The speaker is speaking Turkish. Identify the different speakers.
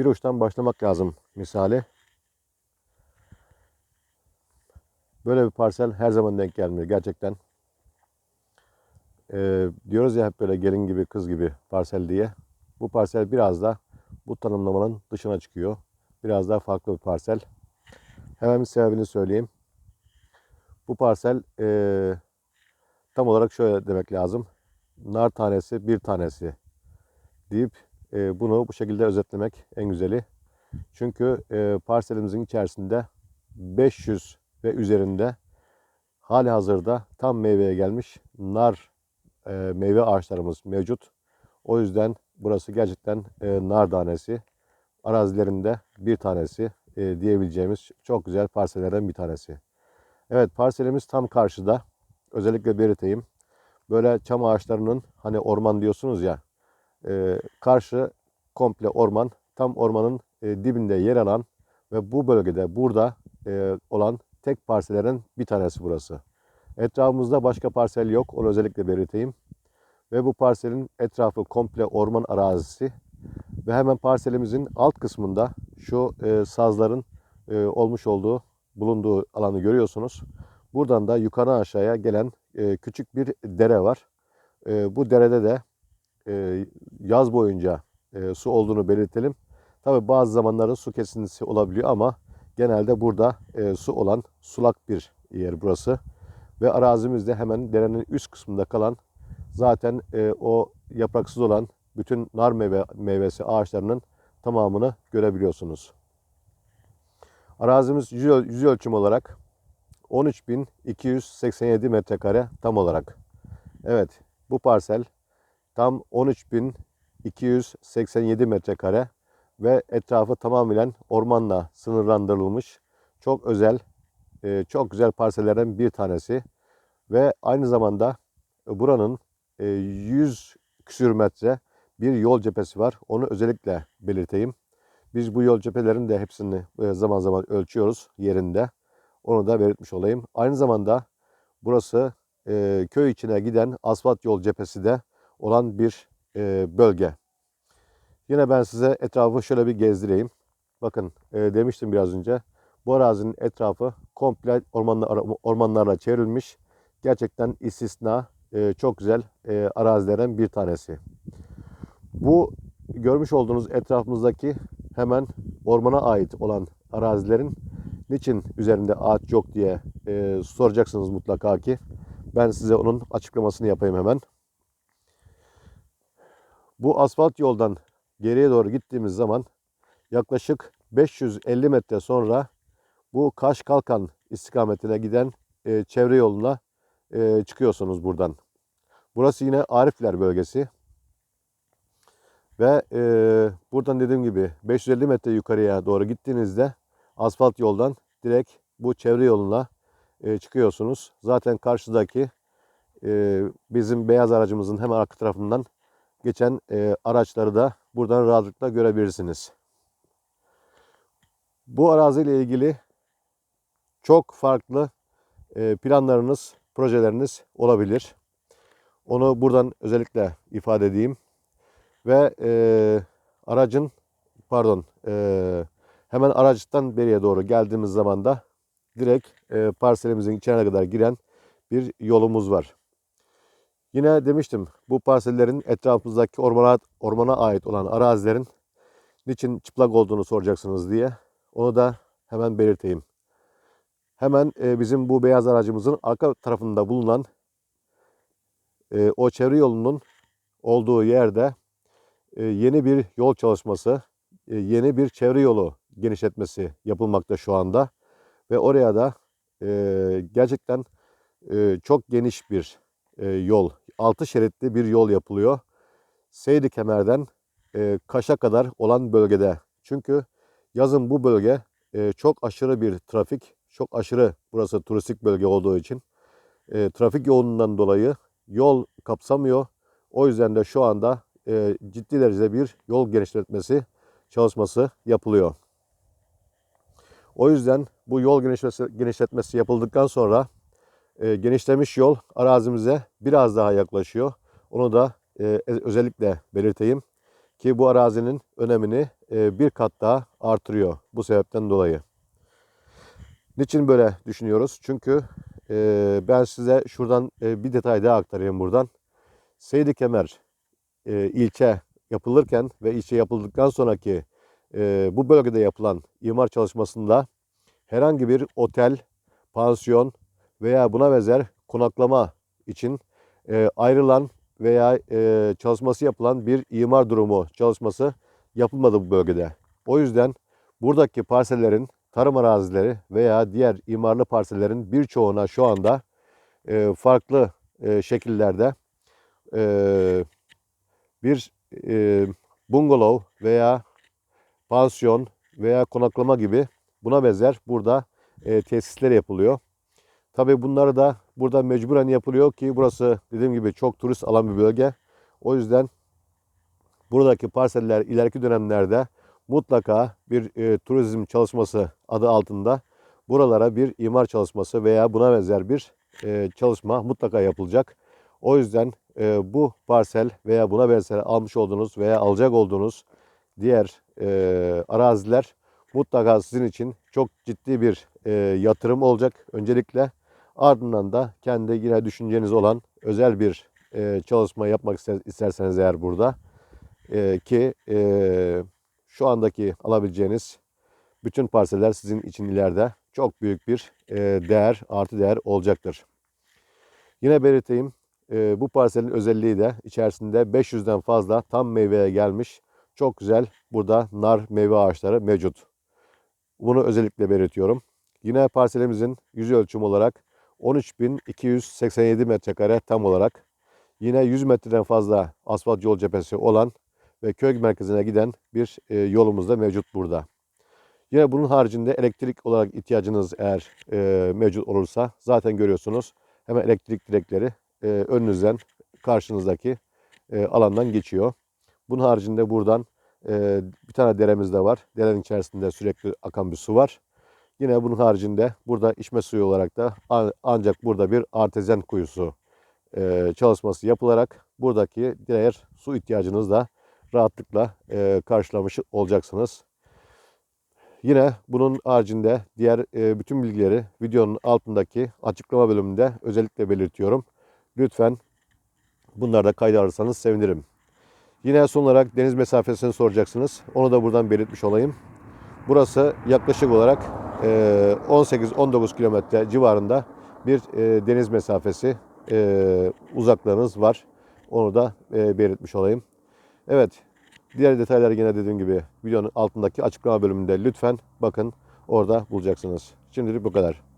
Speaker 1: bir uçtan başlamak lazım misali. Böyle bir parsel her zaman denk gelmiyor gerçekten. Ee, diyoruz ya hep böyle gelin gibi kız gibi parsel diye. Bu parsel biraz da bu tanımlamanın dışına çıkıyor. Biraz daha farklı bir parsel. Hemen bir sebebini söyleyeyim. Bu parsel eee, tam olarak şöyle demek lazım. Nar tanesi bir tanesi deyip bunu bu şekilde özetlemek en güzeli. Çünkü parselimizin içerisinde 500 ve üzerinde hali hazırda tam meyveye gelmiş nar meyve ağaçlarımız mevcut. O yüzden burası gerçekten nar tanesi. Arazilerinde bir tanesi diyebileceğimiz çok güzel parsellerden bir tanesi. Evet parselimiz tam karşıda. Özellikle belirteyim. Böyle çam ağaçlarının hani orman diyorsunuz ya. E, karşı komple orman. Tam ormanın e, dibinde yer alan ve bu bölgede burada e, olan tek parsellerin bir tanesi burası. Etrafımızda başka parsel yok. Onu özellikle belirteyim. Ve bu parselin etrafı komple orman arazisi. Ve hemen parselimizin alt kısmında şu e, sazların e, olmuş olduğu bulunduğu alanı görüyorsunuz. Buradan da yukarı aşağıya gelen e, küçük bir dere var. E, bu derede de e, yaz boyunca e, su olduğunu belirtelim. Tabi bazı zamanlarda su kesintisi olabiliyor ama genelde burada e, su olan sulak bir yer burası. Ve arazimiz de hemen derenin üst kısmında kalan zaten o yapraksız olan bütün nar meyve, meyvesi ağaçlarının tamamını görebiliyorsunuz. Arazimiz yüz, yüz ölçüm olarak 13.287 metrekare tam olarak. Evet bu parsel tam 13.287 metrekare ve etrafı tamamen ormanla sınırlandırılmış çok özel, e, çok güzel parsellerden bir tanesi. Ve aynı zamanda buranın e, 100 küsür metre bir yol cephesi var. Onu özellikle belirteyim. Biz bu yol cephelerin de hepsini e, zaman zaman ölçüyoruz yerinde. Onu da belirtmiş olayım. Aynı zamanda burası e, köy içine giden asfalt yol cephesi de olan bir e, bölge. Yine ben size etrafı şöyle bir gezdireyim. Bakın e, demiştim biraz önce. Bu arazinin etrafı komple ormanlar, ormanlarla çevrilmiş. Gerçekten istisna e, çok güzel e, arazilerden bir tanesi. Bu görmüş olduğunuz etrafımızdaki hemen ormana ait olan arazilerin niçin üzerinde ağaç yok diye e, soracaksınız mutlaka ki. Ben size onun açıklamasını yapayım hemen. Bu asfalt yoldan geriye doğru gittiğimiz zaman yaklaşık 550 metre sonra bu Kaş Kalkan istikametine giden e, çevre yoluna e, çıkıyorsunuz buradan. Burası yine Arifler bölgesi. Ve e, buradan dediğim gibi 550 metre yukarıya doğru gittiğinizde asfalt yoldan direkt bu çevre yoluna e, çıkıyorsunuz. Zaten karşıdaki e, bizim beyaz aracımızın hemen arka tarafından geçen e, araçları da buradan rahatlıkla görebilirsiniz. Bu araziyle ilgili çok farklı e, planlarınız, projeleriniz olabilir. Onu buradan özellikle ifade edeyim. Ve e, aracın, pardon, e, hemen araçtan beriye doğru geldiğimiz zaman da direkt e, parselimizin içine kadar giren bir yolumuz var. Yine demiştim bu parsellerin etrafımızdaki ormana, ormana ait olan arazilerin niçin çıplak olduğunu soracaksınız diye. Onu da hemen belirteyim. Hemen e, bizim bu beyaz aracımızın arka tarafında bulunan e, o çevre yolunun olduğu yerde e, yeni bir yol çalışması, e, yeni bir çevre yolu genişletmesi yapılmakta şu anda. Ve oraya da e, gerçekten e, çok geniş bir e, yol, altı şeritli bir yol yapılıyor. Seydi Kemer'den e, Kaş'a kadar olan bölgede. Çünkü yazın bu bölge e, çok aşırı bir trafik, çok aşırı burası turistik bölge olduğu için e, trafik yoğunluğundan dolayı yol kapsamıyor. O yüzden de şu anda e, ciddi derecede bir yol genişletmesi çalışması yapılıyor. O yüzden bu yol genişletmesi yapıldıktan sonra e, genişlemiş yol arazimize biraz daha yaklaşıyor. Onu da e, özellikle belirteyim ki bu arazinin önemini e, bir kat daha artırıyor bu sebepten dolayı. Niçin böyle düşünüyoruz? Çünkü e, ben size şuradan e, bir detay daha aktarayım buradan. Seydi Kemer e, ilçe yapılırken ve ilçe yapıldıktan sonraki e, bu bölgede yapılan imar çalışmasında herhangi bir otel, pansiyon veya buna benzer konaklama için e, ayrılan veya e, çalışması yapılan bir imar durumu çalışması yapılmadı bu bölgede. O yüzden buradaki parsellerin tarım arazileri veya diğer imarlı parsellerin birçoğuna şu anda e, farklı şekillerde bir bungalov veya pansiyon veya konaklama gibi buna benzer burada tesisler yapılıyor. Tabii bunları da burada mecburen yapılıyor ki burası dediğim gibi çok turist alan bir bölge. O yüzden buradaki parseller ileriki dönemlerde mutlaka bir e, turizm çalışması adı altında buralara bir imar çalışması veya buna benzer bir e, çalışma mutlaka yapılacak. O yüzden e, bu parsel veya buna benzer almış olduğunuz veya alacak olduğunuz diğer e, araziler mutlaka sizin için çok ciddi bir e, yatırım olacak öncelikle. Ardından da kendi yine düşünceniz olan özel bir e, çalışma yapmak ister- isterseniz eğer burada e, ki e, şu andaki alabileceğiniz bütün parseller sizin için ileride çok büyük bir e, değer, artı değer olacaktır. Yine belirteyim, e, bu parselin özelliği de içerisinde 500'den fazla tam meyveye gelmiş çok güzel burada nar meyve ağaçları mevcut. Bunu özellikle belirtiyorum. Yine parselimizin yüz ölçüm olarak 13.287 metrekare tam olarak. Yine 100 metreden fazla asfalt yol cephesi olan ve köy merkezine giden bir e, yolumuz da mevcut burada. Yine bunun haricinde elektrik olarak ihtiyacınız eğer e, mevcut olursa zaten görüyorsunuz. Hemen elektrik direkleri e, önünüzden karşınızdaki e, alandan geçiyor. Bunun haricinde buradan e, bir tane deremiz de var. Derenin içerisinde sürekli akan bir su var. Yine bunun haricinde burada içme suyu olarak da an- ancak burada bir artezyen kuyusu e, çalışması yapılarak buradaki diğer su ihtiyacınızı da rahatlıkla e, karşılamış olacaksınız. Yine bunun haricinde diğer e, bütün bilgileri videonun altındaki açıklama bölümünde özellikle belirtiyorum. Lütfen bunları da kayda alırsanız sevinirim. Yine son olarak deniz mesafesini soracaksınız. Onu da buradan belirtmiş olayım. Burası yaklaşık olarak 18-19 kilometre civarında bir e, deniz mesafesi e, uzaklığınız var. Onu da e, belirtmiş olayım. Evet, diğer detayları yine dediğim gibi videonun altındaki açıklama bölümünde lütfen bakın orada bulacaksınız. Şimdilik bu kadar.